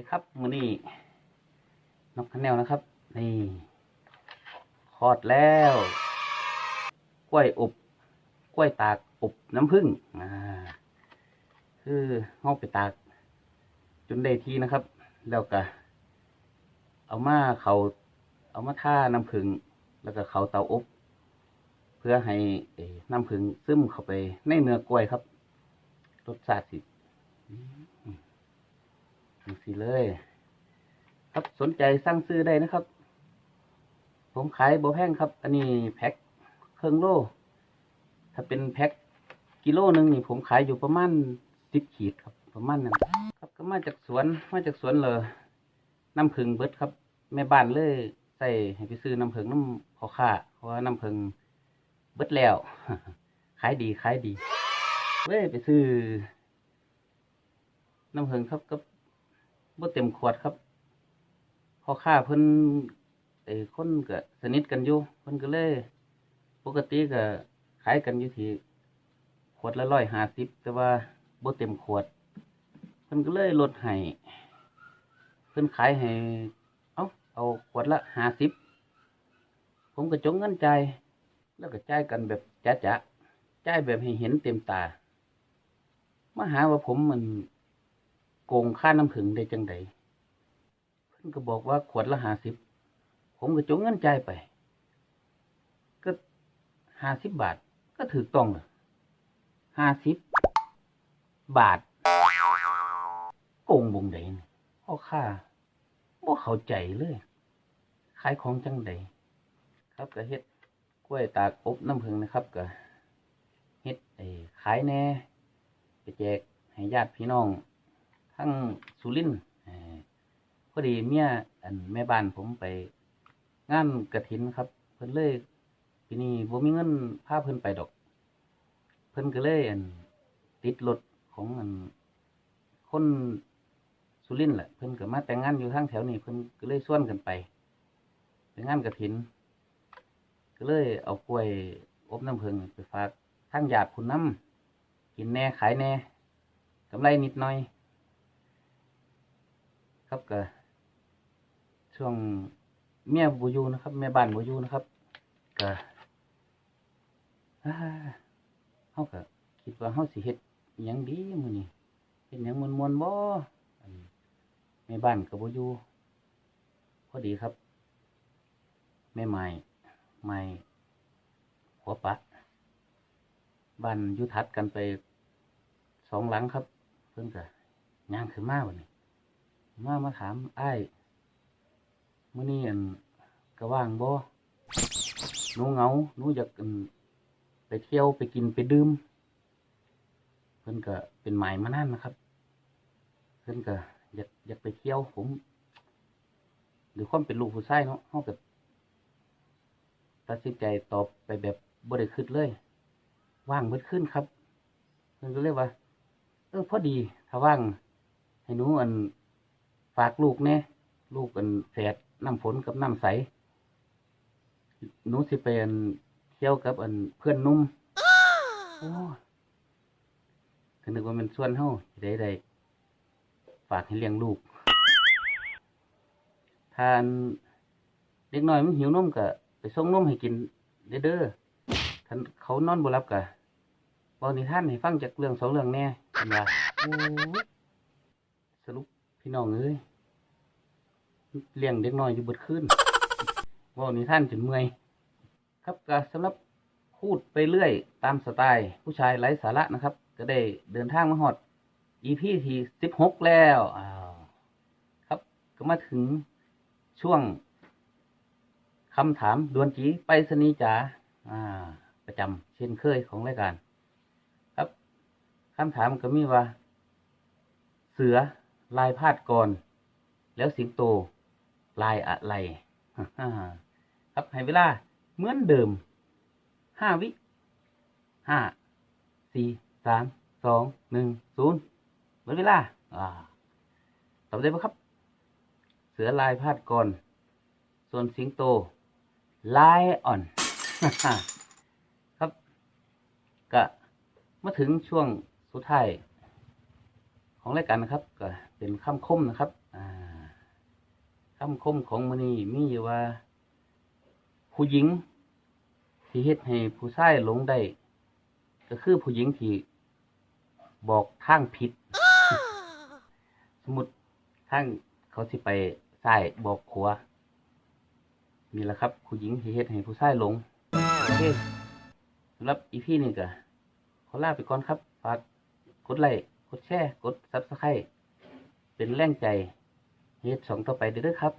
ดีครับมือนี้นกคันแนวนะครับ นี่คลอดแล้ว กล้วยอบ กล้วยตากอบน้ำผึ้งอ่าคือเฮาไปตาก จนได้ทีนะครับ แล้วก็เอามาเขาเอามาท่าน้ำผึ้งแล้วก็เขาเตาอบ เพื่อให้น้ำผึ้งซึมเข้าไปในเนื้อกล้วยครับรสชาติสิ สิเลย ครับสนใจสั่งซื้อได้นะครับ ผมขายโบแพงครับ อันนี้แพ็คเครื่องโล ถ้าเป็นแพ็คกิโลหนึ่งนี่ผมขายอยู่ประมาณสิบขีดครับ ประมาณนั้นครับก็มาจากสวนมาจากสวนเลยน้ำผึ้งเบิดครับ แม่บ้านเลยใส่ให้ไปซื้อน้ำผึ้งน้ำพอค่าเพราะว่าน้ำผึ้งเบิดแล้วขายดีขายดีเว้ยไปซื้อน้ำผึ้งครับก็บ่ เต็มขวดครับพอค่าเพิ่นไอ้คนก็สนิทกันอยู่เพิ่นก็เลย ปกติก็ขายกันอยู่ที่ขวดละร้อยห้าสิบแต่ว่าบ่เต็มขวดเพิ่นก็เลยลดให้เพิ่นขายให้เอาเอาขวดละห้าสิบผมก็จงเงินใจแล้วก็จ่ายกันแบบจะจะๆจ่ายแบบให้เห็นเต็มตามาหาว่าผมมัน โกงค่าน้ำผึ้งได้จังใดเพิ่นก็บอกว่าขวดละห้าสิบผมก็จงเงินใจไป ก็ห้าสิบบาท ก็ถูกต้องเลยห้าสิบบาทโกงบงใดนี่พ่อค้าบ่เข้าใจเลยขายของจังใดครับก็เฮ็ดกล้วยตากอบน้ำผึ้งนะครับก็เฮ็ดไอ้ขายแน่ไปแจกให้ญาติพี่น้อง ทั้งสุรินทร์พอดีเมียอันแม่บ้านผมไป งานกระถินครับ เพิ่นเลยปีนี้บ่มีเงินพาเพิ่นไปดอก เพิ่นก็เลยอันติดรถของอันคนสุรินทร์แหละเพิ่นก็มาแต่งงานอยู่ทางแถวนี้เพิ่นก็เลยชวนกันไปไปงานกระถิน ก็เลยเอากล้วยอบน้ำผึ้งไปฝากทางญาติพุ่นน้ำกินแน่ขายแน่กำไรนิดหน่อย ครับก็ช่วงเมียบอยู่นะครับแม่บ้านบอยู่นะครับก็อ่าเฮาก็คิดว่าเฮาสิเฮ็ดยังดีมื้อนี้เฮ็ดยังม่วนบ่แม่บ้านก็บ่อยู่พอดีครับแม่ใหม่ใหม่หัวปะบ้านยู่ทัดกันไปสองหลังครับ เพิ่นก็ย่างขึ้นมาบัดนี้ มามาถามไอ้มื้อนี้อันก็ว่างบ่หนูเหงาหนูอยากอันไปเที่ยวไปกินไปดื่ม เพิ่นก็เป็นหมายมานานนะครับ เพิ่นก็อยากอยากไปเที่ยวผมหรือความเป็นลูกผู้ชายเนาะเฮาก็ตัดสินใจตอบไปแบบบ่ได้คิดเลย ว่างเบิดขึ้นครับเพิ่นก็เลยกว่า เออพอดี ถ้าว่าง ให้หนูอัน ฝากลูกแน่ลูกกันแฝดน้ำฝนกับน้ำใสหนูสิไปอันเที่ยวกับอันเพื่อนนุ่มโอ้ก็นึกว่ามันส่วนเฮาได้ได้ฝากให้เลี้ยงลูกทานเด็กน้อยมันหิวนมก็ไปส่งนมให้กินเด้อเด้อคันเขานอนบ่หลับก็เว้านิทานให้ฟังจากเรื่องสองเรื่องแน่เพิ่นว่สรุป พี่น้องเอ้ยเลี้ยงเด็กน้อยอยู่บิดคืนว่านิท่านจนเมื่อย ครับก็สำหรับพูดไปเรื่อย ตามสไตล์ ผู้ชายไร้สาระนะครับ ก็ได้เดินทางมาฮอด EP ที่สิบหกแล้วครับ ก็มาถึงช่วงคำถามดวนจีไปสนีจ๋าประจำเช่นเคยของรายการ ครับคำถามก็มีว่า เสือ ลายพาดก่อน แล้วสิงโต ลายอะไรครับให้เวลาเหมือนเดิมห้าวิห้าสี่สามสองหนึ่งศูนย์หมดเวลาอ่าตอบได้ไหมครับ เสือลายพาดก่อน ส่วนสิงโต ลายอ่อนครับ ก็มาถึงช่วงสุดท้าย ของรายการนะครับก็เป็นคำคมนะครับอ่าคำคมของมื้อนี้มีอยู่ว่า ผู้หญิงที่เฮ็ดให้ผู้ชายหลงได้ก็คือผู้หญิงที่บอกทางผิด สมมติทางเขาสิไปซ้ายบอกขวมีแหละครับ ผู้หญิงที่เฮ็ดให้ผู้ชายหลงโอเคสำหรับอีพีนี้ก็ขอลาไปก่อนครับฝากกดไลค์ กดแชร์ กด Subscribe เป็นแรงใจเฮ็ดสองต่อไปเด้อครับ